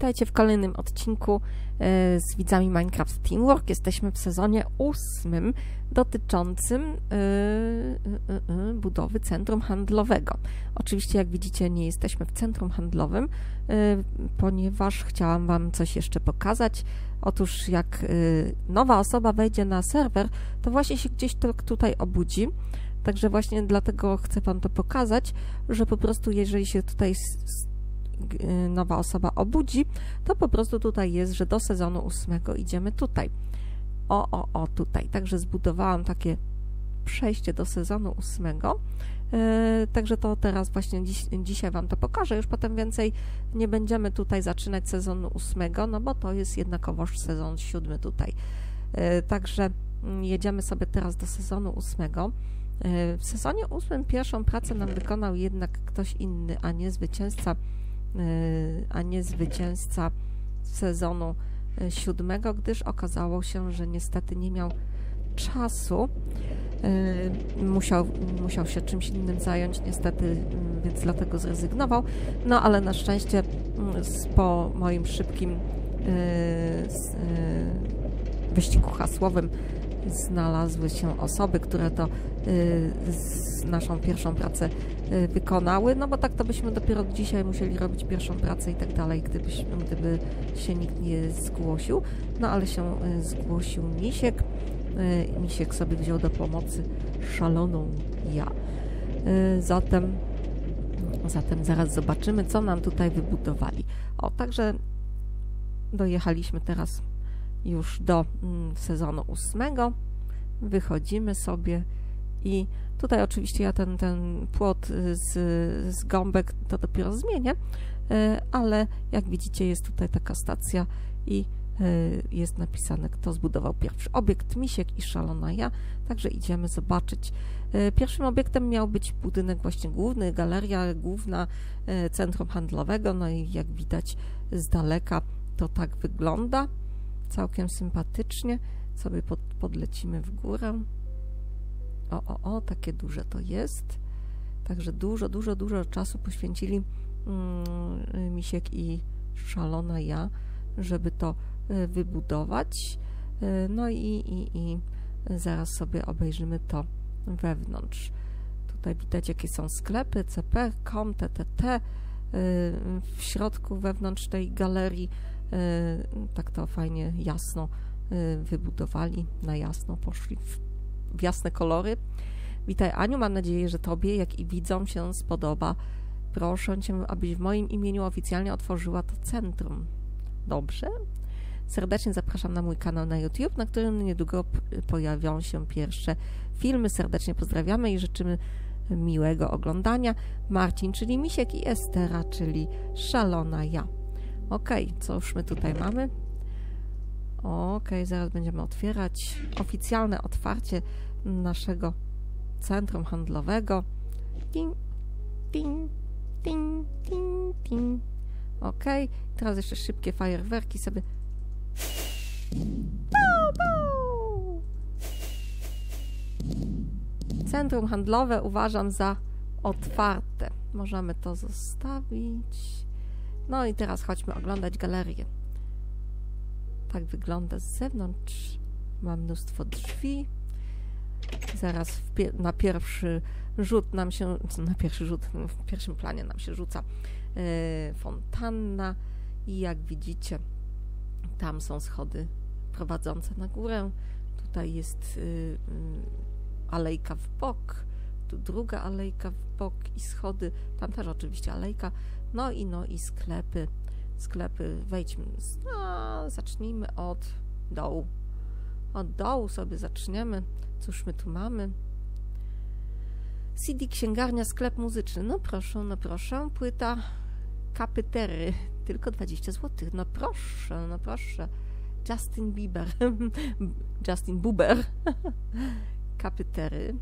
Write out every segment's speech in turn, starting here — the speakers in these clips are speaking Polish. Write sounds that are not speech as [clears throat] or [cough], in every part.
Witajcie w kolejnym odcinku e, z widzami Minecraft Teamwork. Jesteśmy w sezonie ósmym dotyczącym e, e, budowy centrum handlowego. Oczywiście, jak widzicie, nie jesteśmy w centrum handlowym, ponieważ chciałam Wam coś jeszcze pokazać. Otóż, jak nowa osoba wejdzie na serwer, to właśnie się gdzieś tutaj obudzi. Także właśnie dlatego chcę Wam to pokazać, że po prostu jeżeli się tutaj nowa osoba obudzi, to po prostu tutaj jest, że do sezonu ósmego idziemy tutaj. O, o, o, tutaj. Także zbudowałam takie przejście do sezonu ósmego. Yy, także to teraz właśnie dziś, dzisiaj Wam to pokażę. Już potem więcej nie będziemy tutaj zaczynać sezonu ósmego, no bo to jest jednakowoż sezon siódmy tutaj. Yy, także mm, jedziemy sobie teraz do sezonu ósmego. W sezonie ósmym pierwszą pracę nam wykonał jednak ktoś inny, a nie zwycięzca Y, a nie zwycięzca sezonu y, siódmego, gdyż okazało się, że niestety nie miał czasu. Y, musiał, musiał się czymś innym zająć, niestety, więc dlatego zrezygnował. No ale na szczęście po moim szybkim wyścigu hasłowym znalazły się osoby, które to y, naszą pierwszą pracę y, wykonały, no bo tak to byśmy dopiero dzisiaj musieli robić pierwszą pracę i tak dalej, gdybyś, gdyby się nikt nie zgłosił. No ale się y, zgłosił Misiek. Misiek sobie wziął do pomocy szaloną ja. Zatem, zatem zaraz zobaczymy, co nam tutaj wybudowali. O, także dojechaliśmy teraz już do mm, sezonu ósmego. Wychodzimy sobie i tutaj oczywiście ja ten, ten płot z, z gąbek to dopiero zmienię, e, ale jak widzicie jest tutaj taka stacja i e, jest napisane, kto zbudował pierwszy obiekt, Misiek i Szalona Ja, także idziemy zobaczyć. E, pierwszym obiektem miał być budynek właśnie główny, galeria główna centrum handlowego, no i jak widać z daleka to tak wygląda całkiem sympatycznie. Sobie pod, podlecimy w górę. O, o, o, takie duże to jest. Także dużo, dużo, dużo czasu poświęcili mm, Misiek i szalona ja, żeby to y, wybudować. Y, no i, i, i zaraz sobie obejrzymy to wewnątrz. Tutaj widać, jakie są sklepy, CP, KOM, TTT. Y, w środku, wewnątrz tej galerii tak to fajnie jasno wybudowali, na jasno poszli w, w jasne kolory. Witaj Aniu, mam nadzieję, że Tobie, jak i widzom się spodoba. Proszę Cię, abyś w moim imieniu oficjalnie otworzyła to centrum. Dobrze? Serdecznie zapraszam na mój kanał na YouTube, na którym niedługo pojawią się pierwsze filmy. Serdecznie pozdrawiamy i życzymy miłego oglądania. Marcin, czyli Misiek i Estera, czyli Szalona Ja. Ok, co już my tutaj mamy? Ok, zaraz będziemy otwierać oficjalne otwarcie naszego centrum handlowego. Ting, ting, ting, ting. Ok, teraz jeszcze szybkie fajerwerki sobie. Centrum handlowe uważam za otwarte. Możemy to zostawić. No i teraz chodźmy oglądać galerię. Tak wygląda z zewnątrz. Ma mnóstwo drzwi. Zaraz na pierwszy rzut nam się, [laughs] na pierwszy rzut, w pierwszym planie nam się rzuca yy, fontanna i jak widzicie, tam są schody prowadzące na górę. Tutaj jest yy, yy, alejka w bok, tu druga alejka w bok i schody, tam też oczywiście alejka, no i no i sklepy, sklepy, wejdźmy, no, zacznijmy od dołu. Od dołu sobie zaczniemy. Cóż my tu mamy? CD księgarnia, sklep muzyczny. No proszę, no proszę, płyta kapytery, tylko 20 zł. No proszę, no proszę. Justin Bieber, [laughs] Justin Buber, [laughs] kapytery.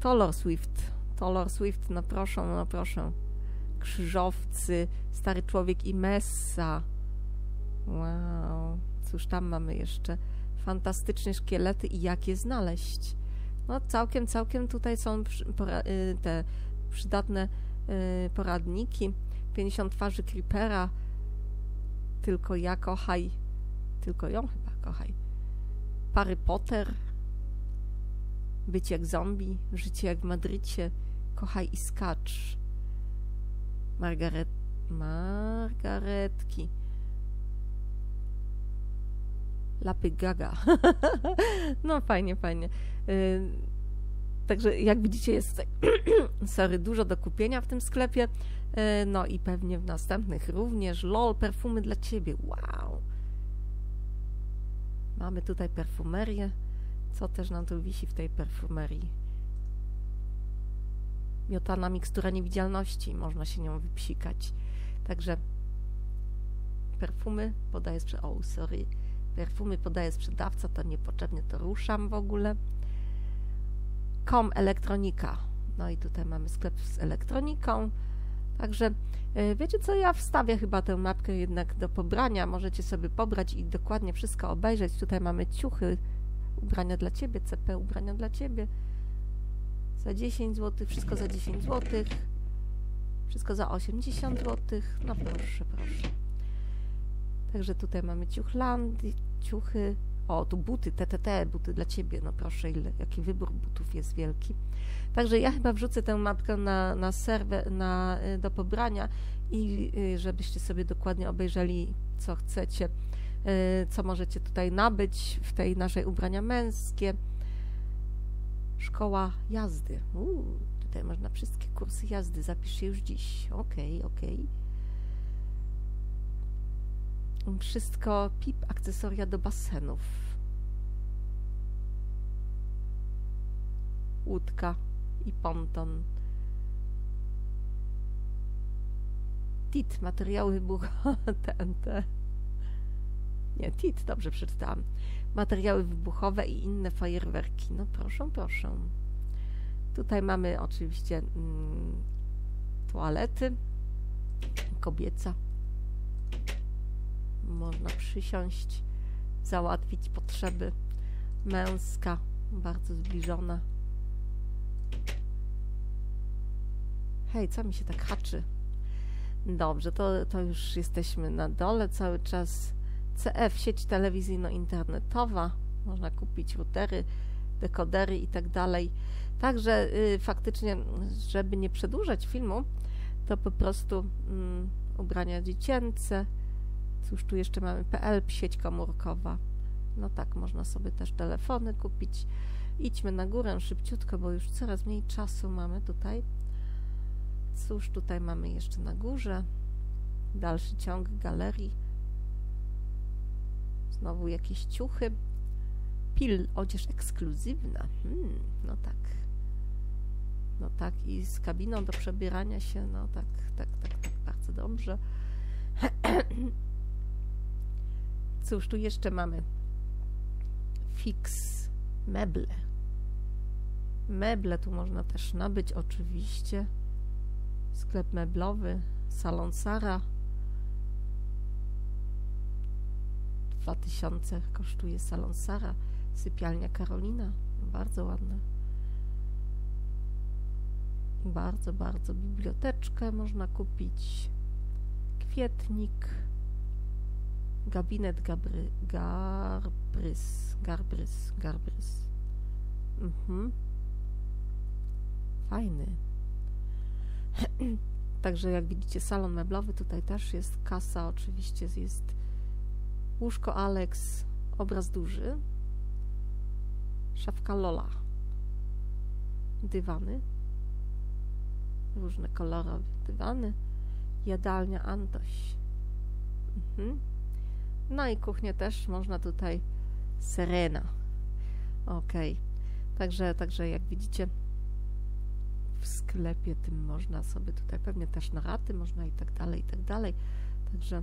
Taylor Swift, Taylor Swift, no proszę, no proszę. Krzyżowcy, Stary Człowiek i Messa. Wow, cóż tam mamy jeszcze? Fantastyczne szkielety i jak je znaleźć? No całkiem, całkiem tutaj są y, te przydatne y, poradniki. 50 twarzy Creepera, tylko ja kochaj, tylko ją chyba kochaj. Pary Potter, być jak zombie, życie jak w Madrycie, kochaj i skacz. Margaret, Margaretki. Lapy Gaga. [laughs] no fajnie, fajnie. Y, także jak widzicie jest [clears throat] sorry, dużo do kupienia w tym sklepie. Y, no i pewnie w następnych również. LOL, perfumy dla Ciebie. Wow. Mamy tutaj perfumerię. Co też nam tu wisi w tej perfumerii? Miotana mikstura niewidzialności. Można się nią wypsikać. Także perfumy podaję sprzedawca. Oh, sorry. Perfumy podaje sprzedawca, to niepotrzebnie to ruszam w ogóle. Com Elektronika. No i tutaj mamy sklep z elektroniką. Także e, wiecie co, ja wstawię chyba tę mapkę jednak do pobrania. Możecie sobie pobrać i dokładnie wszystko obejrzeć. Tutaj mamy ciuchy, ubrania dla Ciebie, CP, ubrania dla Ciebie. Za 10 zł, wszystko za 10 zł. Wszystko za 80 zł. No proszę, proszę. Także tutaj mamy ciuchlandy, ciuchy. O, tu buty, TTT, buty dla Ciebie. No proszę, ile, jaki wybór butów jest wielki. Także ja chyba wrzucę tę mapkę na, na serwer, na, y, do pobrania i y, żebyście sobie dokładnie obejrzeli, co chcecie, y, co możecie tutaj nabyć w tej naszej ubrania męskie. Szkoła jazdy. Uuu, tutaj można wszystkie kursy jazdy. Zapisz się już dziś. Okej, okay, okej. Okay. Wszystko pip, akcesoria do basenów. Łódka i ponton. TIT, materiały TNT. [laughs] Nie, TIT, dobrze przeczytałam. Materiały wybuchowe i inne fajerwerki. No proszę, proszę. Tutaj mamy oczywiście mm, toalety. Kobieca można przysiąść, załatwić potrzeby. Męska, bardzo zbliżona. Hej, co mi się tak haczy? Dobrze, to, to już jesteśmy na dole cały czas. CF, sieć telewizyjno-internetowa. Można kupić routery, dekodery i tak dalej. Także y, faktycznie, żeby nie przedłużać filmu, to po prostu y, ubrania dziecięce, Cóż, tu jeszcze mamy PL, sieć komórkowa. No tak, można sobie też telefony kupić. Idźmy na górę szybciutko, bo już coraz mniej czasu mamy tutaj. Cóż, tutaj mamy jeszcze na górze. Dalszy ciąg galerii. Znowu jakieś ciuchy. Pil, odzież ekskluzywna. Hmm, no tak. No tak, i z kabiną do przebierania się, no tak, tak, tak, tak, bardzo dobrze. [clears throat] Cóż, tu jeszcze mamy fix meble. Meble tu można też nabyć oczywiście. Sklep meblowy, salon Sara. 2000 kosztuje salon Sara. Sypialnia Karolina. Bardzo ładne. Bardzo, bardzo. Biblioteczkę można kupić. Kwietnik Gabinet Gabry, Garbrys, Garbrys, Garbrys. Mhm. Fajny. [clears throat] Także jak widzicie salon meblowy, tutaj też jest kasa, oczywiście jest łóżko Alex, obraz duży, szafka Lola, dywany, różne kolorowe dywany, jadalnia Antoś. Mhm. No i kuchnię też można tutaj Serena. Ok. Także, także jak widzicie w sklepie tym można sobie tutaj pewnie też na raty można i tak dalej, i tak dalej. Także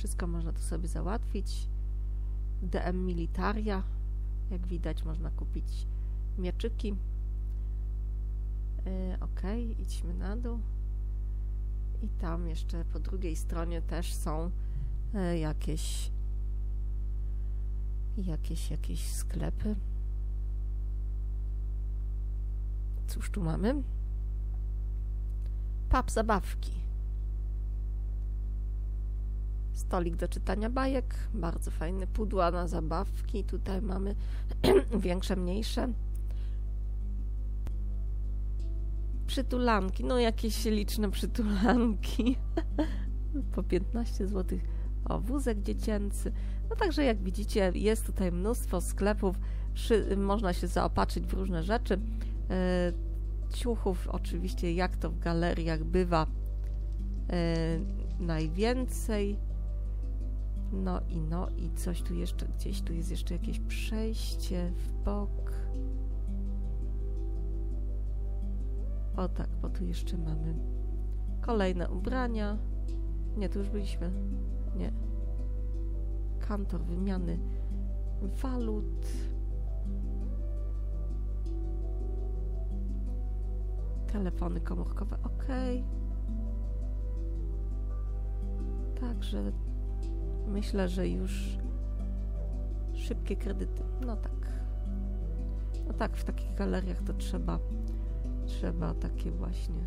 wszystko można tu sobie załatwić. DM Militaria. Jak widać można kupić mieczyki. Yy, ok, idźmy na dół. I tam jeszcze po drugiej stronie też są E, jakieś jakieś, jakieś sklepy. Cóż tu mamy? Pap zabawki. Stolik do czytania bajek, bardzo fajny, pudła na zabawki, tutaj mamy [clears throat] większe, mniejsze. Przytulanki, no jakieś liczne przytulanki, [laughs] po 15 zł. O, wózek dziecięcy. No także jak widzicie, jest tutaj mnóstwo sklepów, można się zaopatrzyć w różne rzeczy. E, ciuchów, oczywiście, jak to w galeriach bywa, e, najwięcej. No i no i coś tu jeszcze, gdzieś tu jest jeszcze jakieś przejście w bok. O tak, bo tu jeszcze mamy kolejne ubrania. Nie, tu już byliśmy. Nie. Kantor wymiany walut. Telefony komórkowe, ok. Także myślę, że już szybkie kredyty. No tak. No tak, w takich galeriach to trzeba trzeba takie właśnie.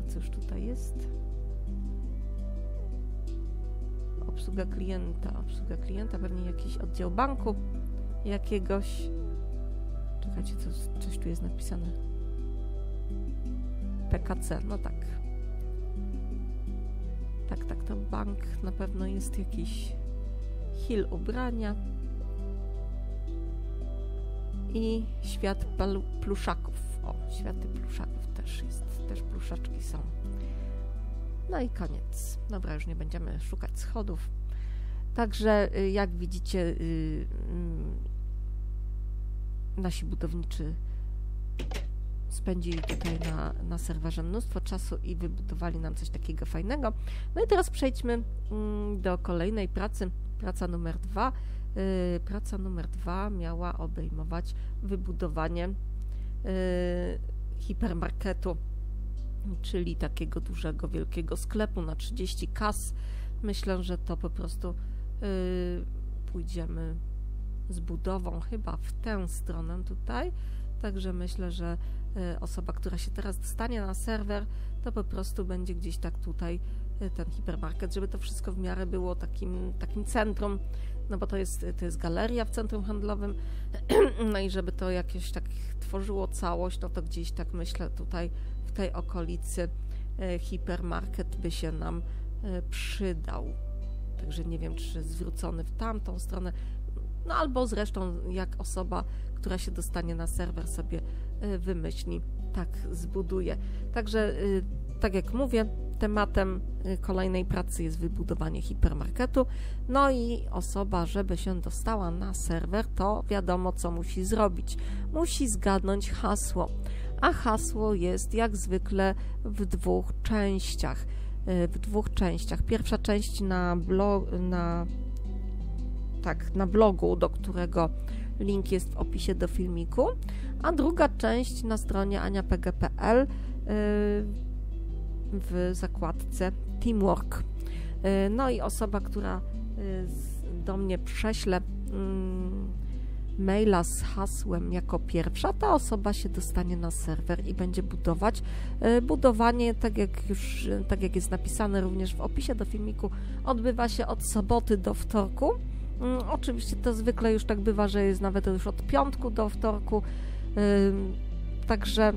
A cóż tutaj jest? Obsługa klienta. Obsługa klienta, pewnie jakiś oddział banku jakiegoś. Czekajcie, co, coś tu jest napisane. PKC, no tak. Tak, tak, to bank na pewno jest jakiś hil ubrania i świat pluszaków. O, światy pluszaków też jest, też pluszaczki są. No i koniec. Dobra, już nie będziemy szukać schodów. Także, y, jak widzicie, y, mm, nasi budowniczy spędzili tutaj na, na serwerze mnóstwo czasu i wybudowali nam coś takiego fajnego. No i teraz przejdźmy mm, do kolejnej pracy, praca numer dwa. Y, praca numer dwa miała obejmować wybudowanie hipermarketu, czyli takiego dużego, wielkiego sklepu na 30 kas. Myślę, że to po prostu pójdziemy z budową chyba w tę stronę tutaj. Także myślę, że osoba, która się teraz dostanie na serwer, to po prostu będzie gdzieś tak tutaj e, ten hipermarket, żeby to wszystko w miarę było takim, takim centrum, no bo to jest, to jest galeria w centrum handlowym, [clears throat] no i żeby to jakieś tak tworzyło całość, no to gdzieś tak myślę tutaj w tej okolicy e, hipermarket by się nam przydał. Także nie wiem, czy zwrócony w tamtą stronę, no albo zresztą jak osoba, która się dostanie na serwer sobie Y, wymyśli, tak zbuduje. Także, y, tak jak mówię, tematem y, kolejnej pracy jest wybudowanie hipermarketu. No i osoba, żeby się dostała na serwer, to wiadomo, co musi zrobić. Musi zgadnąć hasło. A hasło jest jak zwykle w dwóch częściach. W dwóch częściach. Pierwsza część na, blog, na, tak, na blogu, do którego link jest w opisie do filmiku, a druga część na stronie aniapg.pl y, w zakładce Teamwork. Y, no i osoba, która y, do mnie prześle mm, maila z hasłem jako pierwsza, ta osoba się dostanie na serwer i będzie budować. Budowanie, tak jak już, tak jak jest napisane również w opisie do filmiku, odbywa się od soboty do wtorku. Mm, oczywiście to zwykle już tak bywa, że jest nawet już od piątku do wtorku. Także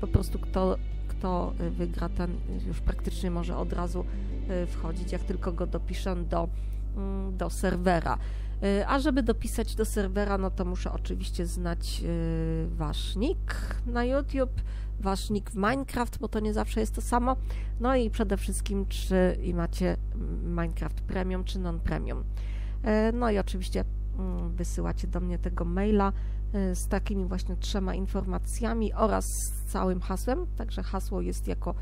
po prostu kto, kto wygra, ten już praktycznie może od razu y, wchodzić, jak tylko go dopiszę do, do serwera. Y, a żeby dopisać do serwera, no to muszę oczywiście znać y, wasz nick na YouTube, wasz nick w Minecraft, bo to nie zawsze jest to samo. No i przede wszystkim, czy macie Minecraft Premium, czy non-premium. No i oczywiście mm, wysyłacie do mnie tego maila z takimi właśnie trzema informacjami oraz z całym hasłem. Także hasło jest jako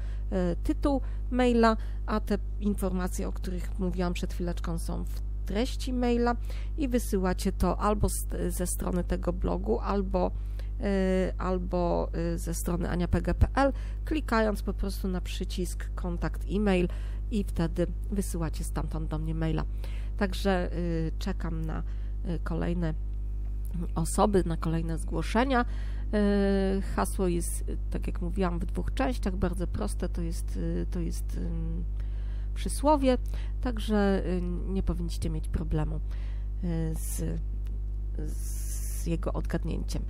y, tytuł maila, a te informacje, o których mówiłam przed chwileczką, są w treści maila i wysyłacie to albo ze strony tego blogu, albo y, albo ze strony aniapg.pl, klikając po prostu na przycisk kontakt e-mail i wtedy wysyłacie stamtąd do mnie maila. Także czekam na kolejne osoby na kolejne zgłoszenia. E, hasło jest, tak jak mówiłam, w dwóch częściach, bardzo proste. To jest, e, to jest przysłowie, także y, nie powinniście mieć problemu z, z jego odgadnięciem.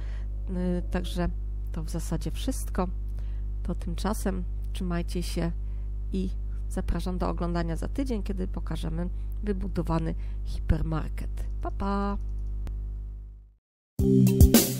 Także to w zasadzie wszystko. To tymczasem trzymajcie się i zapraszam do oglądania za tydzień, kiedy pokażemy wybudowany hipermarket. Pa pa! Música